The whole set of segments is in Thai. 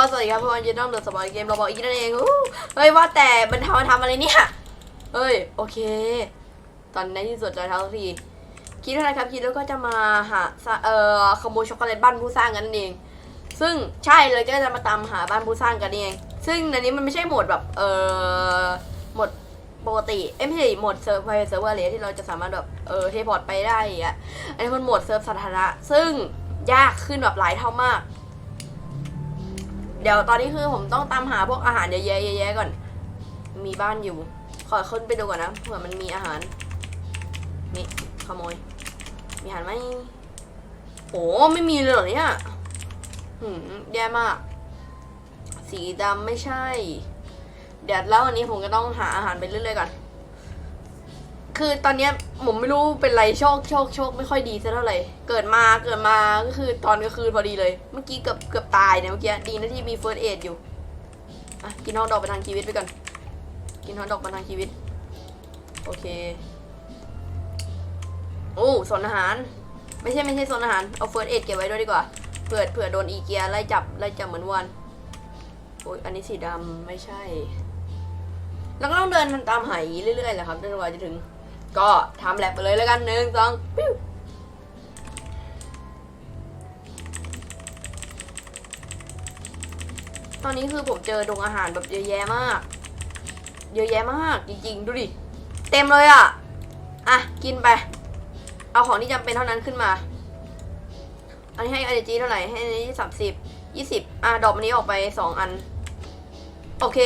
ก็สวัสดีครับพวกมันยินดีต้อนรับสู่สปอยเกมเราบอกอีกนั่นเองอู้เฮ้ยว่าแต่มันทำมาทำอะไรเนี่ยเฮ้ยโอเค ตอนในที่สุดจอยเท้าทีคิดอะไรครับคิดแล้วก็จะมาหาเอ่อขโมยช็อกโกแลตบ้านผู้สร้างกันเอง ซึ่งใช่เลยก็จะมาตามหาบ้านผู้สร้างกันเอง ซึ่งในนี้มันไม่ใช่โหมดแบบเอ่อโหมดปกติเอ้ไม่ใช่โหมดเซิร์ฟไฟเซิร์ฟเวอร์เลยที่เราจะสามารถแบบเออเทพอร์ตไปได้อย่างเงี้ยอันนี้มันโหมดเซิร์ฟสาธารณะซึ่งยากขึ้นแบบหลายเท่ามาก เดี๋ยวตอนนี้คือผมต้องตามหาพวกอาหารเยอะแยะเยอะแยะก่อน มีบ้านอยู่ ขอขึ้นไปดูก่อนนะเผื่อมันมีอาหารนี่ขโมย มีอาหารไหมโอ้ไม่มีเลยเหรอเนี่ยหืมแย่มาก สีดำไม่ใช่ เดี๋ยวแล้ววันนี้ผมก็ต้องหาอาหารไปเรื่อยๆก่อน คือตอนเนี้ยผมไม่รู้เป็นไรโชคโชคโชคไม่ค่อยดีซะเท่าไหร่เกิดมาเกิดมาก็คือตอนกลางคืนพอดีเลย เมื่อกี้เกือบเกือบตายเนี่ยเมื่อกี้ดีนะที่มีเฟิร์สเอดอยู่อะกินฮอทดอกไปทางชีวิตไปก่อนกินฮอทดอกไปทางชีวิต โอเคโอ้โซนอาหาร ไม่ใช่ไม่ใช่โซนอาหารเอาเฟิร์สเอดเก็บไว้ด้วยดีกว่าเผื่อเผื่อโดนอีเกียไล่จับไล่จับเหมือนวันโอ้ยอันนี้สีดำไม่ใช่แล้วก็ต้องเดินตามหายเรื่อยๆแหละครับจนกว่าจะถึง ก็ทำแลบไปเลยแล้วกันหนึ่งสองปิ้วตอนนี้คือผมเจอดงอาหารแบบเยอะแยะมาก เยอะแยะมากจริงๆ ดูดิ เต็มเลยอะ อะ กินไป เอาของที่จำเป็นเท่านั้นขึ้นมา อันนี้ให้อ n นจีเท่าไหร่ ให้อันนี้สามสิบยี่สิบอะ ดอกอันนี้ออกไปสองอัน โอเค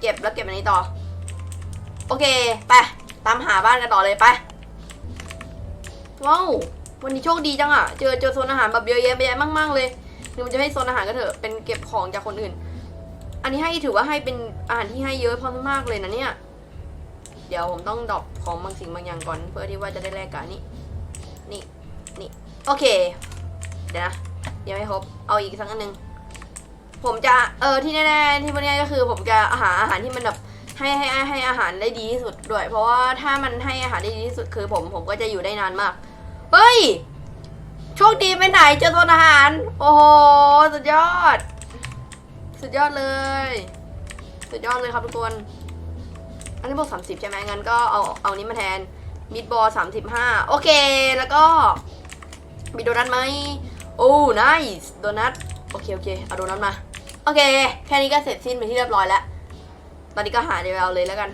เก็บแล้วเก็บอันนี้ต่อ โอเค ไป ตามหาบ้านกันต่อเลยไป ว้าว วันนี้โชคดีจังอะเจอเจอโซนอาหารแบบเยอะแยะไปแยะมากๆเลยคือมันจะให้โซนอาหารก็เถอะ เป็นเก็บของจากคนอื่น อันนี้ให้ถือว่าให้เป็นอาหารที่ให้เยอะพอมากเลยนะเนี่ย เดี๋ยวผมต้องดรอปของบางสิ่งบางอย่างก่อน เพื่อที่ว่าจะได้แลกกันนี่ นี่ นี่ โอเค เดี๋ยวนะยังไม่ครบ เอาอีกสักอันหนึ่งผมจะ เออ ที่แน่ๆที่วันนี้ก็คือ ผมจะหาอาหารที่มันแบบ ให้ให้ให้ให้อาหารได้ดีที่สุดด้วย เพราะว่าถ้ามันให้อาหารได้ดีที่สุดคือผมผมก็จะอยู่ได้นานมาก เฮ้ย โชคดีไปไหนเจอตัวอาหาร โอ้โห สุดยอด สุดยอดเลย สุดยอดเลยครับทุกคน อันนี้บอกสามสิบใช่ไหมงั้นก็เอาเอานี้มาแทนมิดบอลสามสิบห้าโอเค แล้วก็มีโดนัทไหมโอ้น i c e โดนัท โอเค โอเค เอาโดนัทมา โอเค แค่นี้ก็เสร็จสิ้นเป็นที่เรียบร้อยแล้ว ตอนนี้ก็หาเดวลเลยแล้วกัน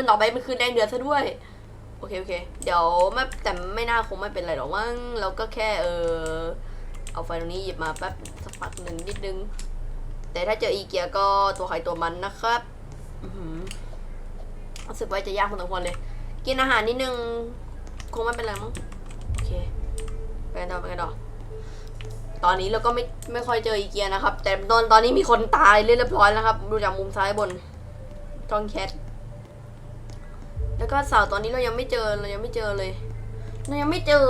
ายแล้นต่อไปเป็นคืนแดงเดือดซะด้วย โอเคโอเค เดี๋ยวไม่แต่ไม่น่าคงไม่เป็นไรหรอกมั้งเราก็แค่เออเอาไฟตรงนี้หยิบมาแป๊บสักพักหนึ่งนิดนึง แต่ถ้าเจออีเกียก็ตัวใครตัวมันนะครับอื้อหือรู้สึกว่าจะยากพอสมควรเลย กินอาหารนิดนึงคงไม่เป็นไรมั้งโอเคไปกันต่อไปกันต่อตอนนี้เราก็ไม่ไม่ค่อยเจออีเกียนะครับ แต่ตอนตอนนี้มีคนตายเรียบร้อยแล้วครับ ดูจากมุมซ้ายบนช่องแคท แล้วก็เสาตอนนี้เรายังไม่เจอเรายังไม่เจอเลยเรายังไม่เจอ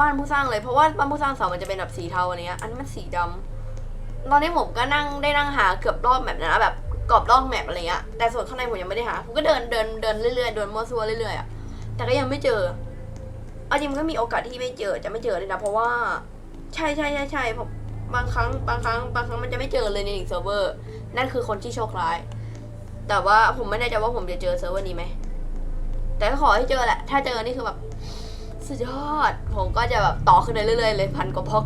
บ้านผู้สร้างเลย เพราะว่าบ้านผู้สร้างเสามันจะเป็นแบบสีเทาอันเนี้ยอันนี้มันสีดำตอนนี้ผมก็นั่งได้นั่งหาเกือบรอบแมปนะแบบกรอบรอบแมปอะไรเงี้ยแต่ส่วนข้างในผมยังไม่ได้หาผมก็เดินเดินเดินเรื่อยๆเดินมั่วซั่วเรื่อยๆอะแต่ก็ยังไม่เจอเอาจริงมันก็มีโอกาสที่ไม่เจอจะไม่เจอเลยนะเพราะว่า ใช่ใช่ใช่ใช่ผมบางครั้งบางครั้งบางครั้งมันจะไม่เจอเลยในหนึ่งเซิร์ฟเวอร์นั่นคือคนที่โชคร้าย แต่ว่าผมไม่แน่ใจว่าผมจะเจอเซิร์ฟเวอร์นี้ไหม แต่ขอให้เจอแหละ ถ้าเจอนี่คือแบบสุดยอด ผมก็จะแบบต่อขึ้นไปเรื่อยๆเลยพันกว่าพอก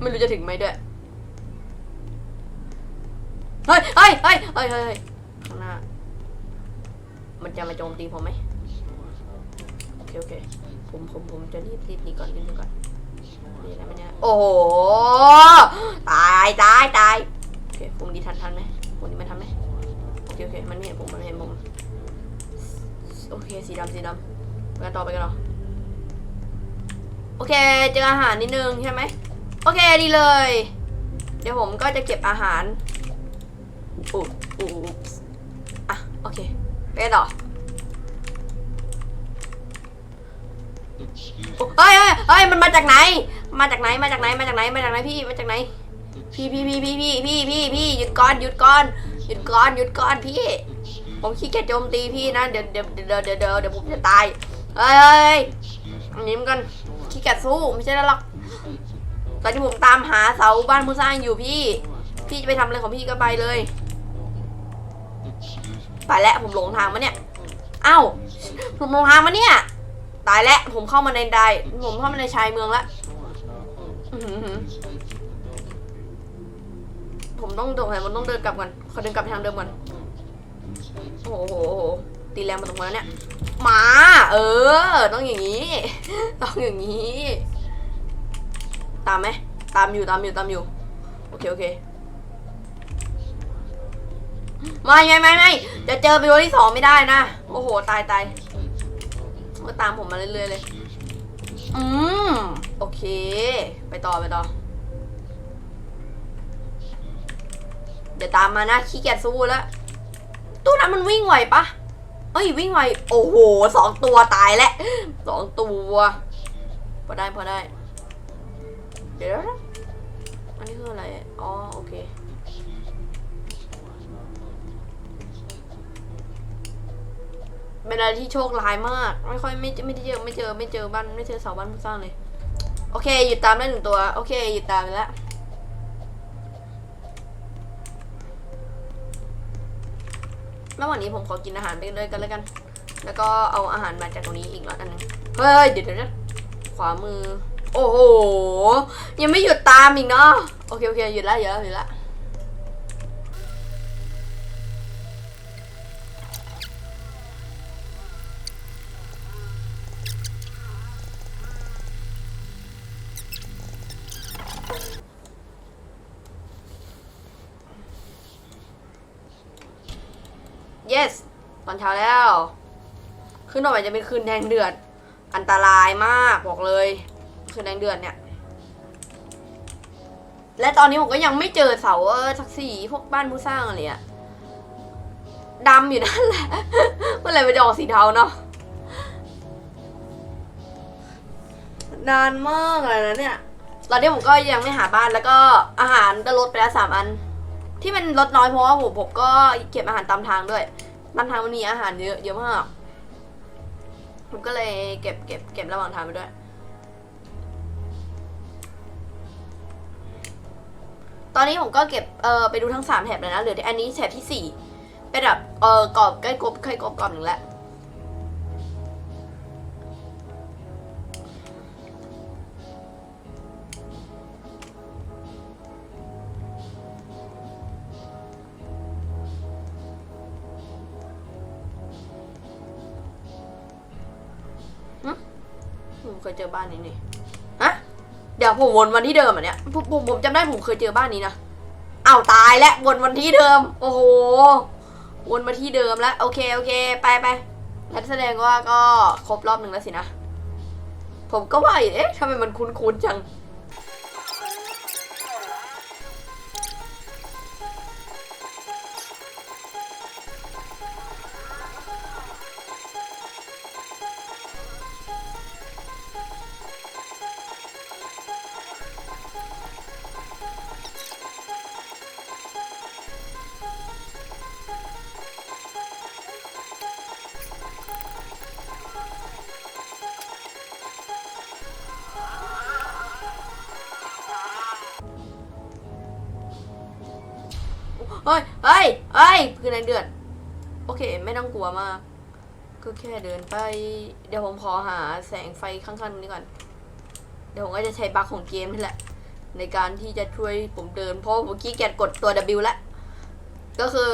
ไม่รู้จะถึงไหมด้วยเฮ้ยเฮ้ยเฮ้ยเฮ้ยเฮ้ยข้างหน้า มันจะมาโจมตีผมไหมโอเคโอเค ผมผมผมจะรีบรีบหนีก่อนรีบหนีก่อนมีอะไรไหมเนี่ย โอ้โห ตายตายตายโอเคผมดีทันทันไหมผมดีมันทันไหมโอเคโอเค มันไม่เห็นผม มันไม่เห็นผม โอเคสีดำสีดำไปกันต่อไปกันต่อโอเคเจออาหารนิดนึงใช่ไหมโอเคดีเลย เดี๋ยวผมก็จะเก็บอาหารอู้อู้อะโอเคไปกันต่อโอ้เฮ้ยเฮ้ยเฮ้ยมันมาจากไหน มาจากไหน มาจากไหน มาจากไหน มาจากไหนพี่ มาจากไหน พี่พี่พี่พี่พี่พี่พี่พี่หยุดก่อน หยุดก่อน หยุดก่อน หยุดก่อนพี่ ผมขี้เกียจโจมตีพี่นะ เดี๋ยวเดี๋ยวเดี๋ยวเดี๋ยวเดี๋ยวเดี๋ยวผมจะตายเฮ้ยเฮ้ยนนี้มันกันขี้เกียจสู้ไม่ใช่แล้วหรอกตอนที่ผมตามหาเสาบ้านผู้สร้างอยู่พี่ พี่จะไปทำอะไรของพี่ก็ไปเลยไปแล้วผมหลงทางมาเนี่ยเอ้าผมหลงทางมาเนี่ยตายแล้วผมเข้ามาในใดผมเข้ามาในชายเมืองล้วอื้อหือหือผมต้องตรงไหนผมต้องเดินกลับก่อนขอเดินกลับไปทางเดิมก่อน โอ้โหตีแรงมาตรงนั้นเนี่ยหมา เออ ต้องอย่างนี้ ต้องอย่างนี้ ตามไหมตามอยู่ตามอยู่ตามอยู่ โอเค โอเคไม่ไม่ไม่ไม่จะเจอวิดีโอที่สองไม่ได้นะ โอ้โห ตายตายก็ตามผมมาเรื่อยๆเลย อืม โอเค ไปต่อไปต่อ เดี๋ยวตามมานะขี้เกียจสู้แล้ว ตู้นั้นมันวิ่งไวปะเอ้ยวิ่งไว โอ้โหสองตัวตายแล้วสองตัวพอได้พอได้ เดี๋ยวนะอันนี้คืออะไร อ๋อโอเค เป็นอะไรที่โชคร้ายมาก ไม่ค่อยไม่ไม่ได้เจอไม่เจอไม่เจอบ้านไม่เจอเสาบ้านผู้สร้างเลย โอเคหยุดตามได้หนึ่งตัว โอเคหยุดตามไปแล้ว ระหว่างนี้ผมขอกินอาหารไปเลยกันแล้วกัน แล้วก็เอาอาหารมาจากตรงนี้อีกแล้วอันนึงเฮ้ยเดี๋ยวเดี๋ยวนะขวามือ โอ้โห ยังไม่หยุดตามอีกเนาะ โอเคโอเคหยุดละเยอะหยุดแล้ว ช้าแล้วขึ้นออกไปจะเป็นคืนแดงเดือด อันตรายมากบอกเลย คืนแดงเดือดเนี่ย และตอนนี้ผมก็ยังไม่เจอเสาเออสักสี่พวกบ้านผู้สร้างอะไรอะดำอยู่นั่นแหละ เมื่อไหร่มันจะออกสีเทาเนาะ นานมากเลยนะเนี่ย ตอนนี้ผมก็ยังไม่หาบ้านแล้วก็อาหารก็ลดไปแล้วสามอัน ที่มันลดน้อยเพราะว่าผมผมก็เก็บอาหารตามทางด้วย ตามทางมันมีอาหารเยอะเยอะมาก ผมก็เลยเก็บเก็บเก็บระหว่างทางไปด้วย ตอนนี้ผมก็เก็บเออไปดูทั้งสามแถบเลยนะเหลือแต่อันนี้แถบที่สี่เป็นแบบเออกรอบใกล้กบใกล้กบกรอบหนึ่งแล้ว เคยเจอบ้านนี้นี่ฮะเดี๋ยวผมวนวันที่เดิมอะเนี่ยผมผมผมจำได้ผมเคยเจอบ้านนี้นะอ้าวตายแล้ววนวันที่เดิม โอ้โหวนมาที่เดิมแล้ว โอเคโอเค ไปไปงั้นแสดงว่าก็ครบรอบหนึ่งแล้วสินะ ผมก็ว่าเอ๊ะทำไมมันคุ้นๆจัง เฮ้ยเฮ้ยเฮ้ยคือแรงเดือด โอเค ไม่ต้องกลัวมาก ก็แค่เดินไป เดี๋ยวผมขอหาแสงไฟข้างๆนี้ก่อน เดี๋ยวผมก็จะใช้บั๊กของเกมนี่แหละ ในการที่จะช่วยผมเดิน เพราะผมขี้เกียจกดตัว W แล้ว ก็คือ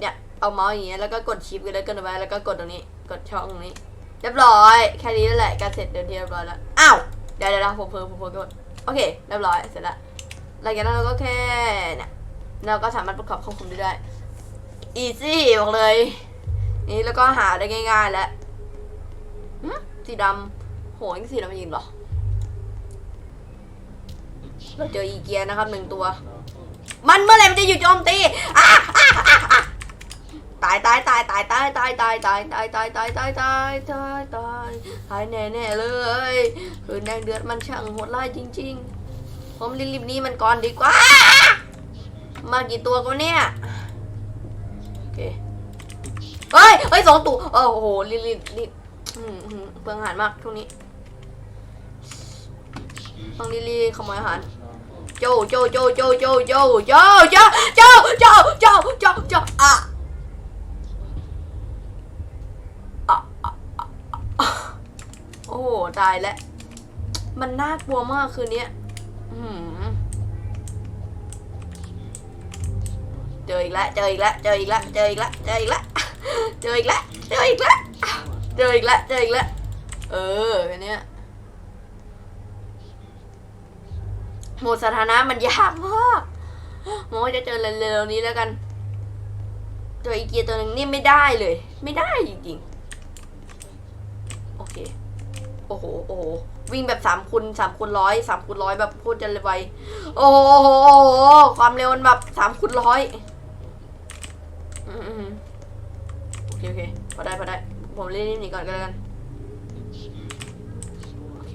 เนี่ย เอาเมาส์อย่างเงี้ย แล้วก็กดชิปกันแล้วก็เดินไปแล้วก็กดตรงนี้ กดช่องตรงนี้ เรียบร้อย แค่นี้นั่นแหละ การเสร็จเดินที่เรียบร้อยแล้ว อ้าว เดี๋ยวเดี๋ยวผมเพิ่มผมเพิ่มกดโอเค เรียบร้อย เสร็จแล้วหลังจากนั้นเราก็แค่เนี่ย เราก็สามารถประกอบควบคุมได้ได้ อีซี่บอกเลย นี่แล้วก็หาได้ง่ายๆแล้วสีดำโหยังสีดำจริงเหรอ เราเจออีเกียนะครับหนึ่งตัว มันเมื่อไหร่มันจะหยุดโจมตีตายตายตายตายตายตายตายตายตายตายตายตายตายตายตายตายแน่แน่ๆเลยคือแดงเดือดมันช่างโหดร้ายจริง ๆ ผมรีบๆนี้มันก่อนดีกว่า มากี่ตัวกันเนี่ยโอเคเฮ้ยเฮ้ยสองตัวโอ้โหรีบรีบรีบอืมอืมเปลืองอาหารมากช่วงนี้ต้องรีบรีบขโมยอาหารโจโจโจโจโจโจโจโจโจโจโจโจโจอะอะอะอะอะโอ้โหตายแล้วมันน่ากลัวมากคืนนี้อื้อหือ เจออีกแล้วเจออีกแล้วเจออีกแล้วเจออีกแล้วเจออีกแล้วเจออีกแล้วเจออีกแล้วเจออีกแล้วเจออีกแล้วเอออันเนี้โหมดสถานะมันยากมากมองว่าจะเจอเร็วๆนี้แล้วกันเจออีเกียตัวหนึ่งนี่ไม่ได้เลย ไม่ได้จริงๆ โอเค โอ้โห โอ้โห วิ่งแบบสามคูณสามคูณร้อยสามคูณร้อยแบบโคตรจะไว โอ้โหโอ้โหความเร็วมันแบบสามคูณร้อย อืมๆโอเคโอเคพอได้พอได้ ผมเล่นนี่หนีก่อนก็แล้วกันโอเคโอเค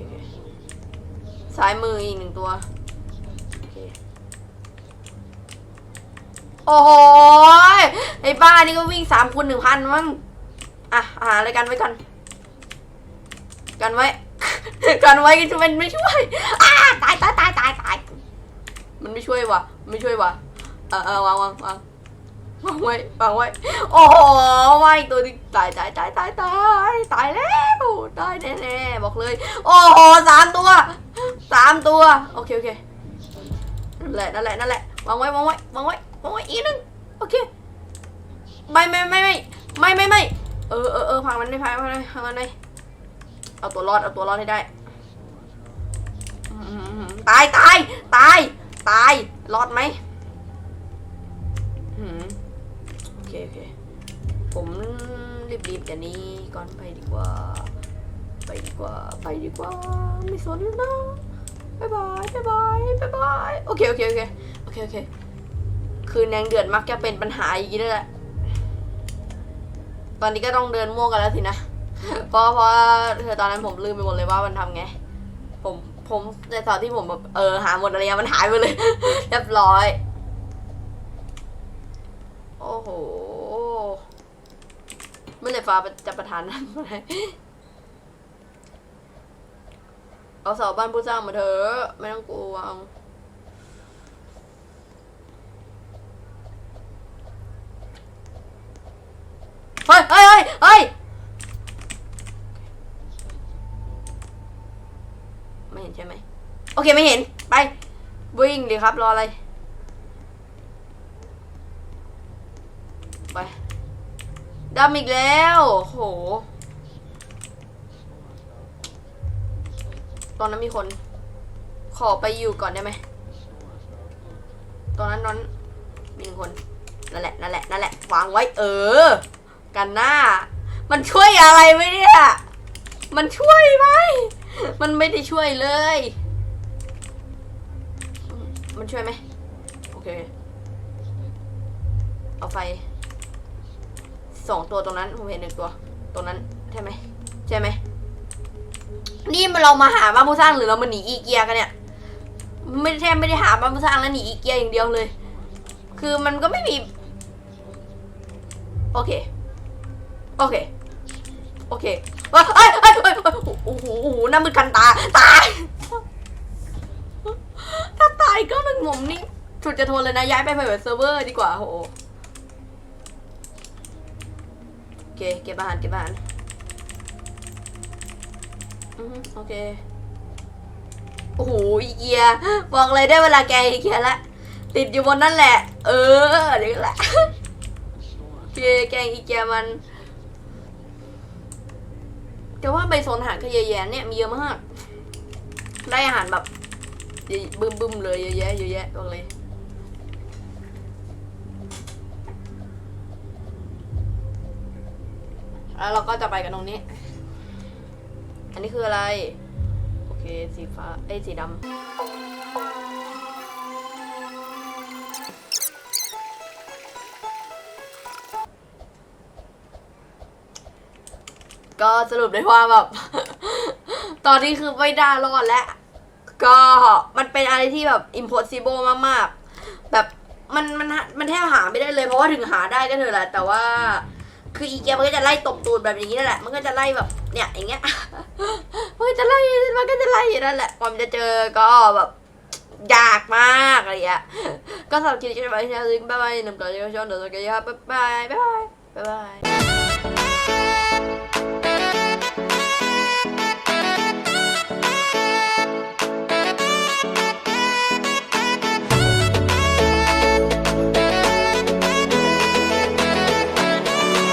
ซ้ายมืออีกหนึ่งตัวโอเคโอ้โหยไอ้บ้านี่ก็วิ่งสามคูณหนึ่งพันมั้งอะหาอะไรกันไว้ก่อนกันไว้ กันไว้กันจะเป็นไม่ช่วยอ้าตายตายตายตายตายมันไม่ช่วยว่ะไม่ช่วยว่ะเออเออวางวางวาง วางไว้วางไว้ โอ้โหไม่ตัวนี้ตายตายตายตายตายตายแล้วตายแน่แน่ๆบอกเลย โอ้โหสามตัวสามตัวโอเคโอเคนั่นแหละนั่นแหละนั่นแหละวางไว้วางไว้วางไว้วางไว้อีกนึงโอเคไม่ไม่ไม่ไม่ไม่ไม่ไม่เออเออเออพังมันไม่พังมันไม่พังมันไม่เอาตัวรอดเอาตัวรอดให้ได้ตายตายตายตายรอดไหมอืมโอเคโอเคผม รีบๆอย่นี้ก่อนไปดีกว่า ไปดีกว่า ไปดีกว่า ไม่สนแล้วนะบายบายบายบายบายบายโอเคโอเคโอเคโอเคโอเค คืนแดงเดือดมักจะเป็นปัญหาอย่างนี้นั่นแหละ ตอนนี้ก็ต้องเดินมั่วกันแล้วสินะ เพราะเพราะเธอตอนนั้นผมลืมไปหมดเลยว่ามันทำไง ผมผมในตอนที่ผมแบบเออหาหมดอะไรมันหายไปเลย เรียบร้อย โอ้โห เมื่อไหรฟ้าจะประทานนั้นมาได้เอาเสาบ้านผู้สร้างมาเถอะไม่ต้องกลัวเฮ้ยเฮ้ยเฮ้ยเฮ้ยไม่เห็นใช่ไหมโอเคไม่เห็นไปวิ่งดีครับรออะไร ไป ดำอีกแล้วโห ตอนนั้นมีคน ขอไปอยู่ก่อนได้ไหม ตอนนั้นนอนมีหนึ่งคน นั่นแหละ นั่นแหละ นั่นแหละ วางไว้ เออ กันหน้า มันช่วยอะไรไหมเนี่ย มันช่วยไหม มันไม่ได้ช่วยเลย มันช่วยไหม โอเค เอาไฟ สองตัวตรงนั้นผมเห็นหนึ่งตัว ตรงนั้นใช่ไหมใช่ไหมนี่มันเรามาหาบ้านผู้สร้างหรือเรามาหนีอีเกียกันเนี่ย ไม่แทบไม่ได้หาบ้านผู้สร้างแล้วหนีอีเกียอย่างเดียวเลย คือมันก็ไม่มี โอเค โอเค โอเคเอ้ยเอ้ยเอ้ยเอ้โอ้โหโอ้โหน้ามือกันตา ตาย ถ้าตายก็มันงมนี่สุดจะทนเลยนะ ย้ายไปไปแบบเซิร์ฟเวอร์ดีกว่าโห เค เก็บอาหารเก็บอาหารอือฮึโอเค โอ้โหอีเกียบอกเลยได้เวลาแกอีเกียละ ติดอยู่บนนั่นแหละ เออเดี๋ยวแหละโอเคแกงอีเกียมันแต่ว่าใบโซนอาหารก็เยอะแยะเนี่ยมีเยอะมาก ได้อาหารแบบบึ้มบึ้มๆเลยเยอะแยะเยอะแยะบอกเลย แล้วเราก็จะไปกันตรงนี้ อันนี้คืออะไร โอเค สีฟ้า เอ้สีดำ ก็สรุปได้ว่าแบบ ตอนนี้คือไม่ได้รอดแล้ว ก็มันเป็นอะไรที่แบบ impossible มาก ๆ แบบมันมันมันแทบหาไม่ได้เลยเพราะว่าถึงหาได้ก็เถอะแหละแต่ว่า คืออีเกียมันก็จะไล่ตบตูดแบบอย่างนี้นั่นแหละ มันก็จะไล่แบบเนี่ยอย่างเงี้ย มันก็จะไล่ มันก็จะไล่อย่างนั้นแหละความจะเจอก็แบบยากมากอะไรอย่างเงี้ย ก็สำหรับคลิปนี้ก็ไปที่นี่บ๊ายบายหนุ่มก่อนที่ชอบเดี๋ยวจะกันครับบ๊ายบายบ๊ายบายบ๊ายบาย